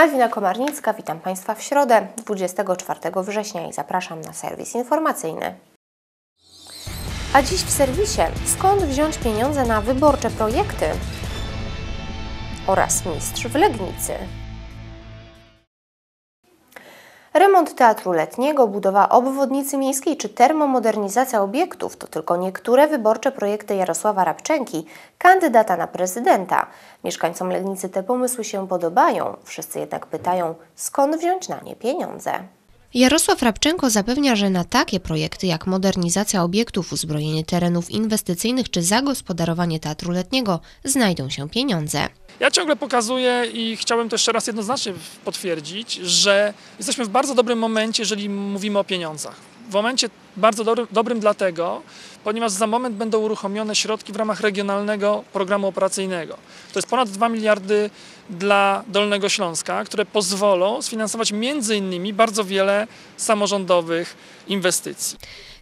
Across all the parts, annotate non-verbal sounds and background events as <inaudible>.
Malwina Komarnicka, witam Państwa w środę 24 września i zapraszam na serwis informacyjny. A dziś w serwisie skąd wziąć pieniądze na wyborcze projekty oraz mistrz w Legnicy. Remont teatru letniego, budowa obwodnicy miejskiej czy termomodernizacja obiektów to tylko niektóre wyborcze projekty Jarosława Rabczenki, kandydata na prezydenta. Mieszkańcom Legnicy te pomysły się podobają, wszyscy jednak pytają, skąd wziąć na nie pieniądze. Jarosław Rabczenko zapewnia, że na takie projekty jak modernizacja obiektów, uzbrojenie terenów inwestycyjnych czy zagospodarowanie teatru letniego znajdą się pieniądze. Ja ciągle pokazuję i chciałbym to jeszcze raz jednoznacznie potwierdzić, że jesteśmy w bardzo dobrym momencie, jeżeli mówimy o pieniądzach. W momencie bardzo dobrym, dobrym dlatego, ponieważ za moment będą uruchomione środki w ramach regionalnego programu operacyjnego. To jest ponad 2 miliardy dla Dolnego Śląska, które pozwolą sfinansować między innymi bardzo wiele samorządowych inwestycji.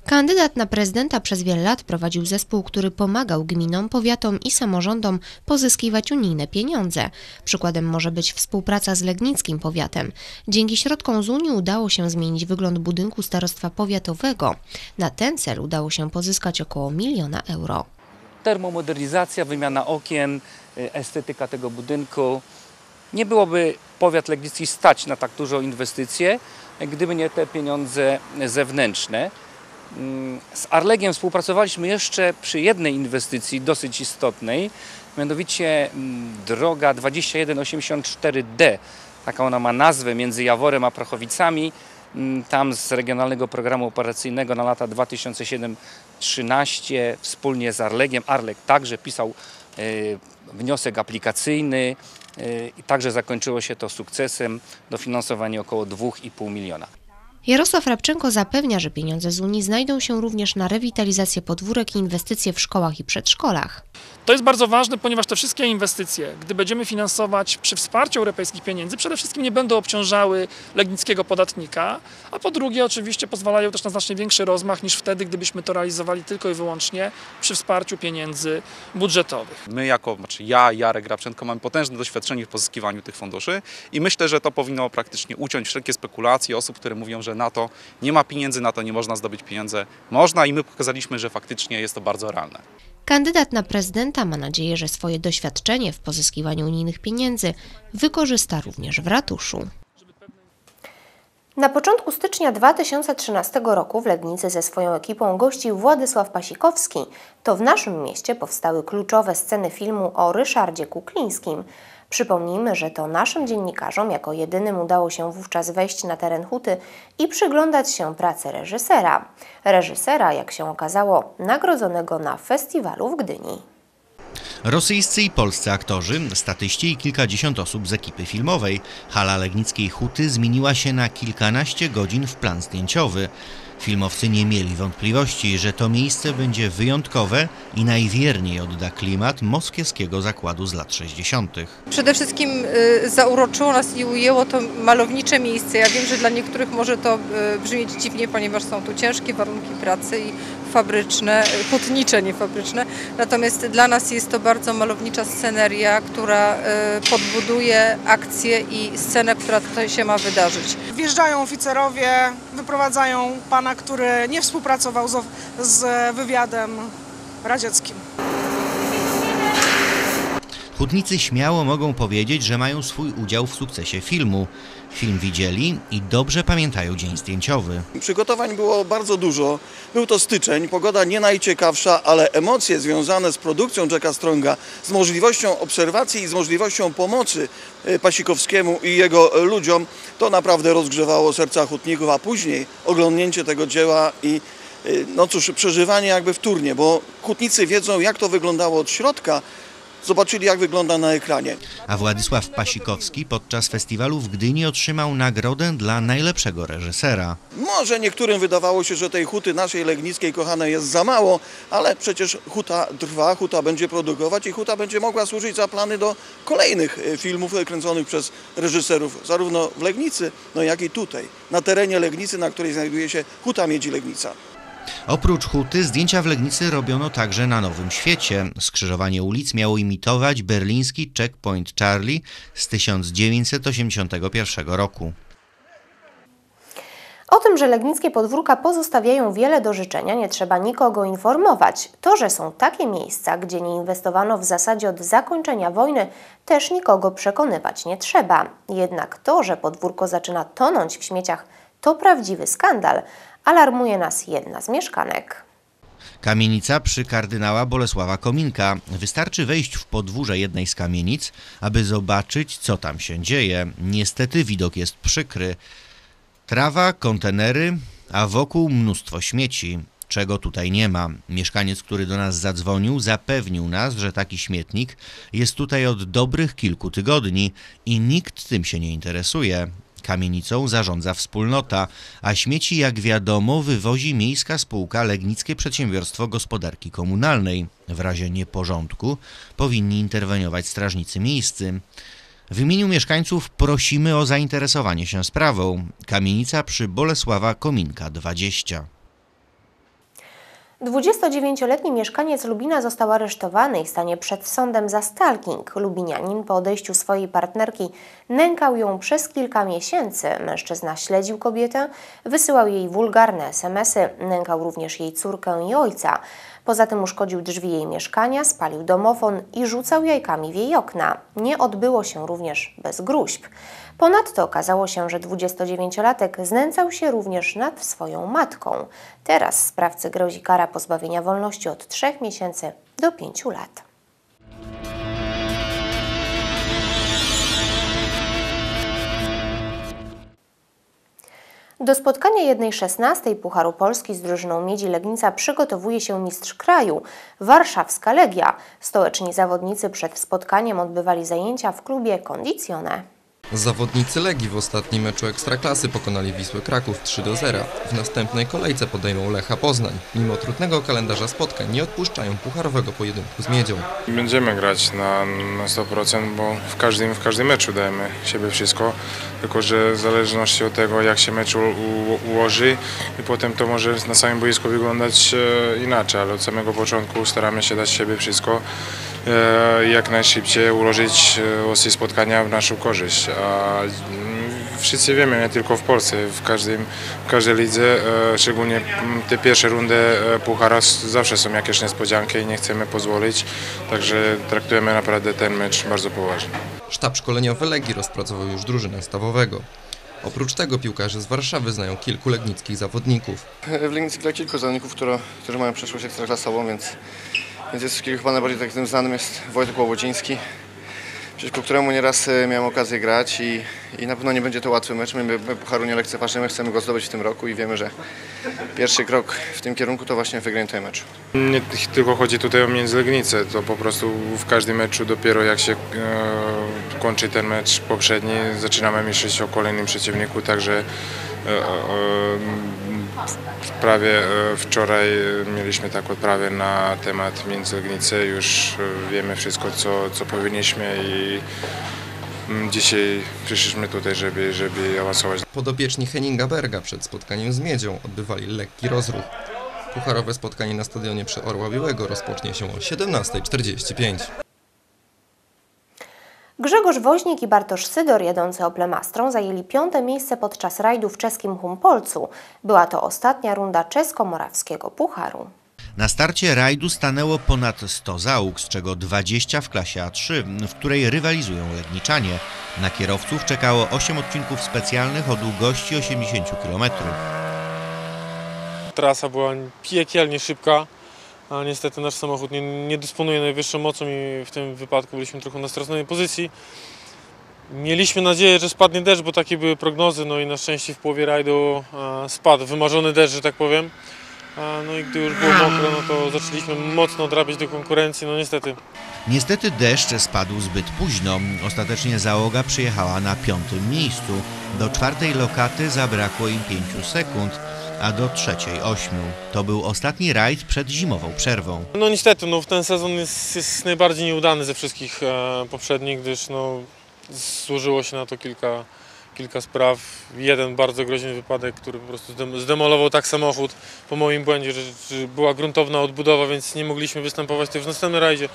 Kandydat na prezydenta przez wiele lat prowadził zespół, który pomagał gminom, powiatom i samorządom pozyskiwać unijne pieniądze. Przykładem może być współpraca z Legnickim Powiatem. Dzięki środkom z Unii udało się zmienić wygląd budynku starostwa powiatowego. Na ten cel udało się pozyskać około miliona euro. Termomodernizacja, wymiana okien, y, estetyka tego budynku. Nie byłoby powiat legnicki stać na tak dużą inwestycję, gdyby nie te pieniądze zewnętrzne. Mm, z Arlegiem współpracowaliśmy jeszcze przy jednej inwestycji dosyć istotnej, mianowicie mm, droga 2184D. Taką ona ma nazwę między Jaworem a Prochowicami. Mm, tam z Regionalnego Programu Operacyjnego na lata 2007-2013 wspólnie z Arlegiem. Arleg także pisał e, wniosek aplikacyjny e, i także zakończyło się to sukcesem, dofinansowanie około 2,5 miliona. Jarosław Rabczenko zapewnia, że pieniądze z Unii znajdą się również na rewitalizację podwórek i inwestycje w szkołach i przedszkolach. To jest bardzo ważne, ponieważ te wszystkie inwestycje, gdy będziemy finansować przy wsparciu europejskich pieniędzy, przede wszystkim nie będą obciążały legnickiego podatnika, a po drugie oczywiście pozwalają też na znacznie większy rozmach niż wtedy, gdybyśmy to realizowali tylko i wyłącznie przy wsparciu pieniędzy budżetowych. My jako, znaczy ja, Jarek Grabczenko mamy potężne doświadczenie w pozyskiwaniu tych funduszy i myślę, że to powinno praktycznie uciąć wszelkie spekulacje osób, które mówią, że na to nie ma pieniędzy, na to nie można zdobyć pieniądze. Można i my pokazaliśmy, że faktycznie jest to bardzo realne. Kandydat na prezydenta ma nadzieję, że swoje doświadczenie w pozyskiwaniu unijnych pieniędzy wykorzysta również w ratuszu. Na początku stycznia 2013 roku w Legnicy ze swoją ekipą gościł Władysław Pasikowski. To w naszym mieście powstały kluczowe sceny filmu o Ryszardzie Kuklińskim. Przypomnijmy, że to naszym dziennikarzom jako jedynym udało się wówczas wejść na teren huty i przyglądać się pracy reżysera. Reżysera, jak się okazało, nagrodzonego na festiwalu w Gdyni. Rosyjscy i polscy aktorzy, statyści i kilkadziesiąt osób z ekipy filmowej. Hala Legnickiej Huty zmieniła się na kilkanaście godzin w plan zdjęciowy. Filmowcy nie mieli wątpliwości, że to miejsce będzie wyjątkowe i najwierniej odda klimat moskiewskiego zakładu z lat 60. Przede wszystkim y, zauroczyło nas i ujęło to malownicze miejsce. Ja wiem, że dla niektórych może to y, brzmieć dziwnie, ponieważ są tu ciężkie warunki pracy i fabryczne, hutnicze, nie fabryczne. Natomiast dla nas jest to bardzo malownicza sceneria, która y, podbuduje akcję i scenę, która tutaj się ma wydarzyć. Wjeżdżają oficerowie, wyprowadzają pana, który nie współpracował z, z wywiadem radzieckim. Hutnicy śmiało mogą powiedzieć, że mają swój udział w sukcesie filmu. Film widzieli i dobrze pamiętają dzień zdjęciowy. Przygotowań było bardzo dużo. Był to styczeń, pogoda nie najciekawsza, ale emocje związane z produkcją Jacka Stronga, z możliwością obserwacji i z możliwością pomocy e, Pasikowskiemu i jego ludziom, to naprawdę rozgrzewało serca hutników, a później oglądnięcie tego dzieła i e, no cóż, przeżywanie jakby w turnie, bo hutnicy wiedzą jak to wyglądało od środka, zobaczyli jak wygląda na ekranie. A Władysław Pasikowski podczas festiwalu w Gdyni otrzymał nagrodę dla najlepszego reżysera. Może niektórym wydawało się, że tej huty naszej legnickiej kochanej jest za mało, ale przecież huta trwa, huta będzie produkować i huta będzie mogła służyć za plany do kolejnych e, filmów kręconych przez reżyserów, zarówno w Legnicy, no jak i tutaj, na terenie Legnicy, na której znajduje się huta Miedzi Legnica. Oprócz huty zdjęcia w Legnicy robiono także na Nowym Świecie. Skrzyżowanie ulic miało imitować berliński checkpoint Charlie z 1981 roku. O tym, że legnickie podwórka pozostawiają wiele do życzenia, nie trzeba nikogo informować. To, że są takie miejsca, gdzie nie inwestowano w zasadzie od zakończenia wojny, też nikogo przekonywać nie trzeba. Jednak to, że podwórko zaczyna tonąć w śmieciach, to prawdziwy skandal. Alarmuje nas jedna z mieszkanek. Kamienica przy kardynała Bolesława Kominka. Wystarczy wejść w podwórze jednej z kamienic, aby zobaczyć, co tam się dzieje. Niestety widok jest przykry. Trawa, kontenery, a wokół mnóstwo śmieci. Czego tutaj nie ma. Mieszkaniec, który do nas zadzwonił, zapewnił nas, że taki śmietnik jest tutaj od dobrych kilku tygodni i nikt tym się nie interesuje. Kamienicą zarządza wspólnota, a śmieci, jak wiadomo, wywozi Miejska Spółka Legnickie Przedsiębiorstwo Gospodarki Komunalnej. W razie nieporządku powinni interweniować strażnicy miejscy. W imieniu mieszkańców prosimy o zainteresowanie się sprawą. Kamienica przy Bolesława Kominka 20. 29-letni mieszkaniec Lubina został aresztowany i stanie przed sądem za stalking. Lubinianin po odejściu swojej partnerki nękał ją przez kilka miesięcy. Mężczyzna śledził kobietę, wysyłał jej wulgarne smsy, nękał również jej córkę i ojca. Poza tym uszkodził drzwi jej mieszkania, spalił domofon i rzucał jajkami w jej okna. Nie odbyło się również bez gruźb. Ponadto okazało się, że 29-latek znęcał się również nad swoją matką. Teraz sprawcy grozi kara pozbawienia wolności od 3 miesięcy do 5 lat. Do spotkania jednej szesnastej Pucharu Polski z drużyną Miedzi Legnica przygotowuje się mistrz kraju, warszawska Legia. Stołeczni zawodnicy przed spotkaniem odbywali zajęcia w klubie Condicione. Zawodnicy Legii w ostatnim meczu Ekstraklasy pokonali Wisłę Kraków 3 do 0. W następnej kolejce podejmą Lecha Poznań. Mimo trudnego kalendarza spotkań nie odpuszczają pucharowego pojedynku z Miedzią. Będziemy grać na, na 100%, bo w każdym, w każdym meczu dajemy siebie wszystko, tylko że w zależności od tego jak się mecz u, u, ułoży i potem to może na samym boisku wyglądać e, inaczej, ale od samego początku staramy się dać siebie wszystko jak najszybciej ułożyć e, osy spotkania w naszą korzyść. A mm, wszyscy wiemy, nie tylko w Polsce, w, każdym, w każdej lidze, e, szczególnie mm, te pierwsze rundy e, Puchara zawsze są jakieś niespodzianki i nie chcemy pozwolić, także traktujemy naprawdę ten mecz bardzo poważnie. Sztab szkoleniowy Legii rozpracował już drużynę stawowego. Oprócz tego piłkarze z Warszawy znają kilku legnickich zawodników. W Legnicy gra kilku zawodników, które, którzy mają przeszłość ekstraklasową, więc, więc jest chyba najbardziej takim znanym jest Wojtek Łobodziński, przeciwko któremu nieraz e, miałem okazję grać i, i na pewno nie będzie to łatwy mecz. My, my Pucharu nie lekceważymy, chcemy go zdobyć w tym roku i wiemy, że pierwszy krok w tym kierunku to właśnie wygranie tego meczu. Nie tylko chodzi tutaj o Międzylegnicę, to po prostu w każdym meczu dopiero jak się e, kończy ten mecz poprzedni, zaczynamy myśleć o kolejnym przeciwniku, także e, e, prawie e, wczoraj mieliśmy tak odprawę na temat Międzylegnicy, już e, wiemy wszystko co, co powinniśmy i mm, dzisiaj przyszliśmy tutaj, żeby, żeby awansować Podopieczni Henninga Berga przed spotkaniem z Miedzią odbywali lekki rozruch. Pucharowe spotkanie na stadionie przy Orła Białego rozpocznie się o 17.45. Grzegorz Woźnik i Bartosz Sydor jadący Oplemastrą zajęli piąte miejsce podczas rajdu w czeskim Humpolcu. Była to ostatnia runda czesko-morawskiego pucharu. Na starcie rajdu stanęło ponad 100 załóg, z czego 20 w klasie A3, w której rywalizują Legniczanie. Na kierowców czekało 8 odcinków specjalnych o długości 80 km. Trasa była piekielnie szybka, a niestety nasz samochód nie, nie dysponuje najwyższą mocą i w tym wypadku byliśmy trochę na straconej pozycji. Mieliśmy nadzieję, że spadnie deszcz, bo takie były prognozy, no i na szczęście w połowie rajdu spadł, wymarzony deszcz, że tak powiem. No i gdy już było mokro, no to zaczęliśmy mocno odrabiać do konkurencji, no niestety Niestety deszcz spadł zbyt późno. Ostatecznie załoga przyjechała na piątym miejscu. Do czwartej lokaty zabrakło im 5 sekund, a do trzeciej 8. To był ostatni rajd przed zimową przerwą. No niestety, no, ten sezon jest, jest najbardziej nieudany ze wszystkich e, poprzednich, gdyż no, złożyło się na to kilka, kilka spraw. Jeden bardzo groźny wypadek, który po prostu zdem- zdemolował tak samochód po moim błędzie, że, że była gruntowna odbudowa, więc nie mogliśmy występować też w następnym rajdzie.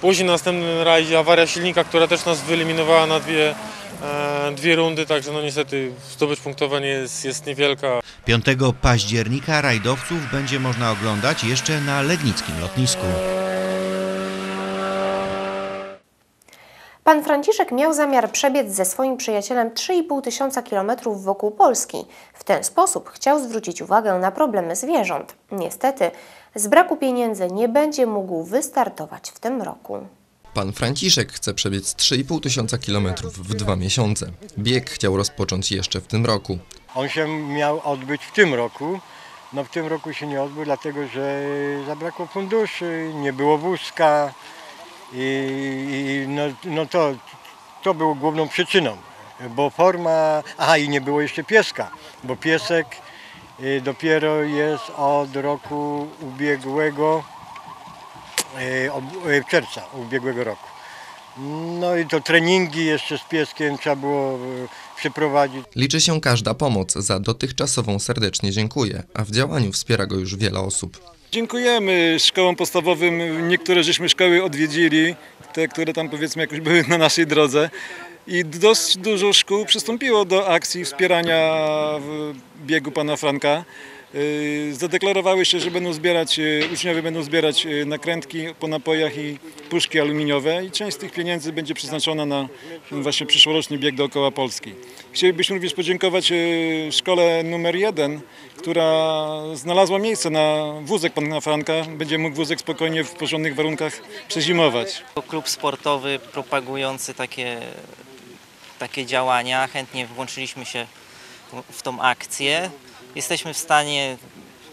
Później na następnym rajdzie awaria silnika, która też nas wyeliminowała na dwie, dwie rundy, także no niestety zdobycz punktowa nie jest, jest niewielka. 5 października rajdowców będzie można oglądać jeszcze na Legnickim lotnisku. Pan Franciszek miał zamiar przebiec ze swoim przyjacielem 3,5 tysiąca kilometrów wokół Polski. W ten sposób chciał zwrócić uwagę na problemy zwierząt. Niestety, z braku pieniędzy nie będzie mógł wystartować w tym roku. Pan Franciszek chce przebiec 3,5 tysiąca kilometrów w dwa miesiące. Bieg chciał rozpocząć jeszcze w tym roku. On się miał odbyć w tym roku. No w tym roku się nie odbył, dlatego że zabrakło funduszy, nie było wózka i, i no, no to, to było główną przyczyną. Bo forma, aha i nie było jeszcze pieska, bo piesek y, dopiero jest od roku ubiegłego, czerwca ubiegłego roku. No i to treningi jeszcze z pieskiem trzeba było y, przeprowadzić. Liczy się każda pomoc, za dotychczasową serdecznie dziękuję, a w działaniu wspiera go już wiele osób. Dziękujemy szkołom podstawowym. Niektóre żeśmy szkoły odwiedzili, te, które tam powiedzmy jakoś były na naszej drodze. I dość dużo szkół przystąpiło do akcji wspierania w biegu pana Franka. Yy, Zadeklarowały się, że będą zbierać, yy, uczniowie będą zbierać yy, nakrętki po napojach i puszki aluminiowe i część z tych pieniędzy będzie przeznaczona na właśnie przyszłoroczny bieg dookoła Polski. Chcielibyśmy również podziękować szkole numer jeden, która znalazła miejsce na wózek pana Franka. Będzie mógł wózek spokojnie w porządnych warunkach przezimować. Klub sportowy propagujący takie, takie działania. Chętnie włączyliśmy się w tą akcję. Jesteśmy w stanie,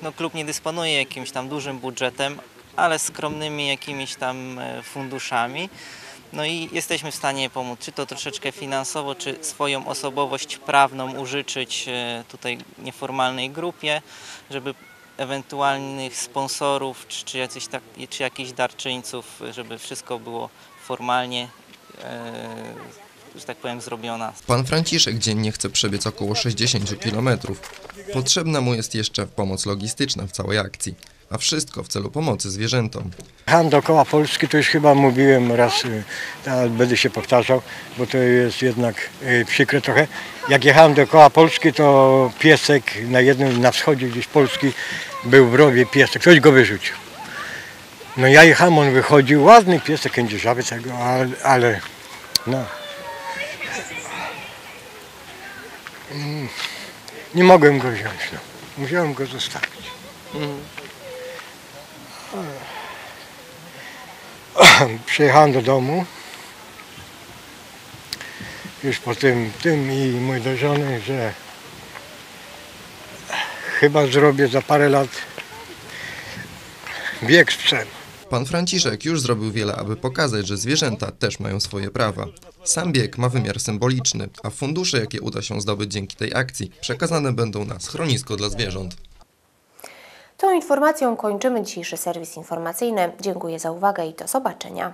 no klub nie dysponuje jakimś tam dużym budżetem, ale skromnymi jakimiś tam e, funduszami. No i jesteśmy w stanie pomóc, czy to troszeczkę finansowo, czy swoją osobowość prawną użyczyć e, tutaj nieformalnej grupie, żeby ewentualnych sponsorów, czy, czy, tak, czy jakichś darczyńców, żeby wszystko było formalnie, e, że tak powiem, zrobione. Pan Franciszek dziennie chce przebiec około 60 km. Potrzebna mu jest jeszcze pomoc logistyczna w całej akcji, a wszystko w celu pomocy zwierzętom. Jechałem dookoła Polski, to już chyba mówiłem raz, y, będę się powtarzał, bo to jest jednak y, przykre trochę. Jak jechałem dookoła Polski, to piesek na jednym, na wschodzie gdzieś Polski był w rowie piesek, ktoś go wyrzucił. No ja jechałem, on wychodził, ładny piesek, kędzierzawy tego, ale, ale no. Mm, Nie mogłem go wziąć, no. Musiałem go zostawić. <clears throat> Przyjechałem do domu. Już po tym, tym i mój do żony, że chyba zrobię za parę lat bieg z psem. Pan Franciszek już zrobił wiele, aby pokazać, że zwierzęta też mają swoje prawa. Sam bieg ma wymiar symboliczny, a fundusze, jakie uda się zdobyć dzięki tej akcji, przekazane będą na schronisko dla zwierząt. Tą informacją kończymy dzisiejszy serwis informacyjny. Dziękuję za uwagę i do zobaczenia.